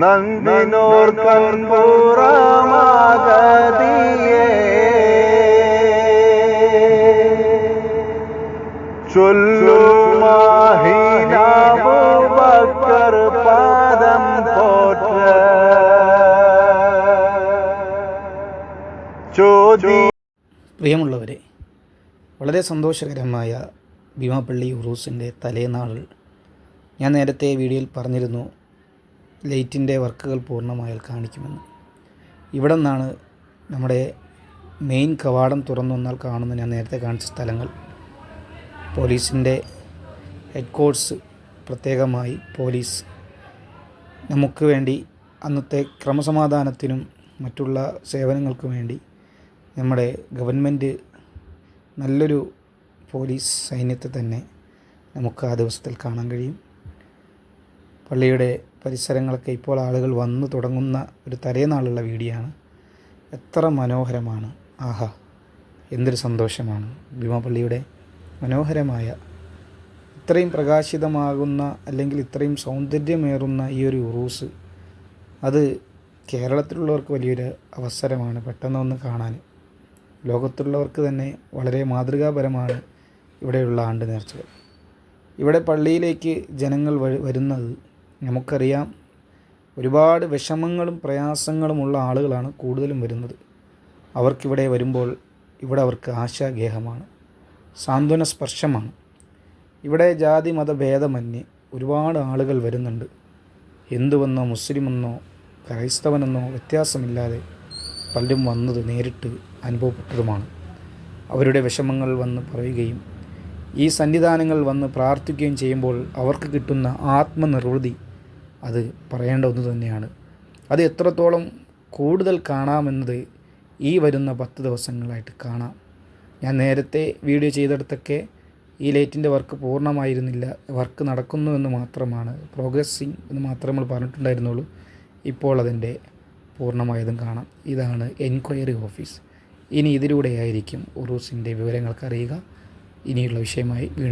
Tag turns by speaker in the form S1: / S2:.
S1: நந்தினோர் கண்பூரமாகதியே சொல்லுமாஹினாபு Bakr பாதம் போற்ற. ஜோதி
S2: പ്രിയമുള്ളവരെ വളരെ സന്തോഷകരമായ ഭീമാപ്പള്ളി ഉറൂസിന്റെ തലേനാളിൽ ഞാൻ നേരത്തെ വീഡിയോയിൽ പറഞ്ഞിരുന്നു ലൈറ്റിന്റെ വർക്കുകൾ പൂർണമായാൽ കാണിക്കുമെന്ന്. ഇവിടെ നിന്നാണ് നമ്മുടെ മെയിൻ കവാടം തുറന്നു വന്നാൽ കാണുന്ന ഞാൻ നേരത്തെ കാണിച്ച സ്ഥലങ്ങൾ. പോലീസിന്റെ ഹെഡ് കോഴ്സ് പ്രത്യേകമായി പോലീസ്. നമുക്ക് വേണ്ടി അന്നത്തെ ക്രമസമാധാനത്തിനും മറ്റുള്ള സേവനങ്ങൾക്കും വേണ്ടി നമ്മുടെ ഗവൺമെന്റ് നല്ലൊരു പോലീസ് സൈന്യത്തെ തന്നെ നമുക്ക് ആ ദിവസത്തിൽ കാണാൻ കഴിയും. പള്ളിയുടെ പരിസരങ്ങളൊക്കെ ഇപ്പോൾ ആളുകൾ വന്നു തുടങ്ങുന്ന ഒരു തലേനാളുള്ള വീഡിയോ ആണ് എത്ര മനോഹരമാണ്. ആഹാ എന്തൊരു സന്തോഷമാണ്. ഭീമാപള്ളിയുടെ മനോഹരമായ ഇത്രയും പ്രകാശിതമാകുന്ന അല്ലെങ്കിൽ ഇത്രയും സൗന്ദര്യമേറുന്ന ഈ ഒരു ഉറൂസ് അത് കേരളത്തിലുള്ളവർക്ക് വലിയൊരു അവസരമാണ് പെട്ടെന്ന് ഒന്ന് കാണാൻ. ലോകത്തുള്ളവർക്ക് തന്നെ വളരെ മാതൃകാപരമാണ് ഇവിടെയുള്ള ആണ്ട് നേർച്ചകൾ. ഇവിടെ പള്ളിയിലേക്ക് ജനങ്ങൾ വരുന്നത് നമുക്കറിയാം ഒരുപാട് വിഷമങ്ങളും പ്രയാസങ്ങളുമുള്ള ആളുകളാണ് കൂടുതലും വരുന്നത്. അവർക്കിവിടെ വരുമ്പോൾ ഇവിടെ അവർക്ക് ആശാഗേഹമാണ് സാന്ത്വന സ്പർശമാണ്. ഇവിടെ ജാതി മതഭേദമന്യേ ഒരുപാട് ആളുകൾ വരുന്നുണ്ട്. ഹിന്ദുവെന്നോ മുസ്ലിമെന്നോ ക്രൈസ്തവനെന്നോ വ്യത്യാസമില്ലാതെ പലരും വന്നത് നേരിട്ട് അനുഭവപ്പെട്ടതുമാണ്. അവരുടെ വിഷമങ്ങൾ വന്ന് പറയുകയും ഈ സന്നിധാനങ്ങൾ വന്ന് പ്രാർത്ഥിക്കുകയും ചെയ്യുമ്പോൾ അവർക്ക് കിട്ടുന്ന ആത്മനിർവൃതി അത് പറയേണ്ട ഒന്ന് തന്നെയാണ്. അത് എത്രത്തോളം കൂടുതൽ കാണാമെന്നത് ഈ വരുന്ന പത്ത് ദിവസങ്ങളായിട്ട് കാണാം. ഞാൻ നേരത്തെ വീഡിയോ ചെയ്തെടുത്തൊക്കെ ഈ ലൈറ്റിന്റെ വർക്ക് പൂർണമായിരുന്നില്ല. വർക്ക് നടക്കുന്നു എന്ന് മാത്രമാണ്. പ്രോഗ്രസ്സിങ് എന്ന് മാത്രമേ നമ്മൾ പറഞ്ഞിട്ടുണ്ടായിരുന്നുള്ളൂ. ഇപ്പോൾ അതിന്റെ പൂർണമായതും കാണാം. ഇതാണ് എൻക്വയറി ഓഫീസ്. ഇനി ഇതിലൂടെയായിരിക്കും ഉറൂസിന്റെ വിവരങ്ങൾക്കറിയുക. ഇനിയുള്ള വിഷയമായി വീണ്ടും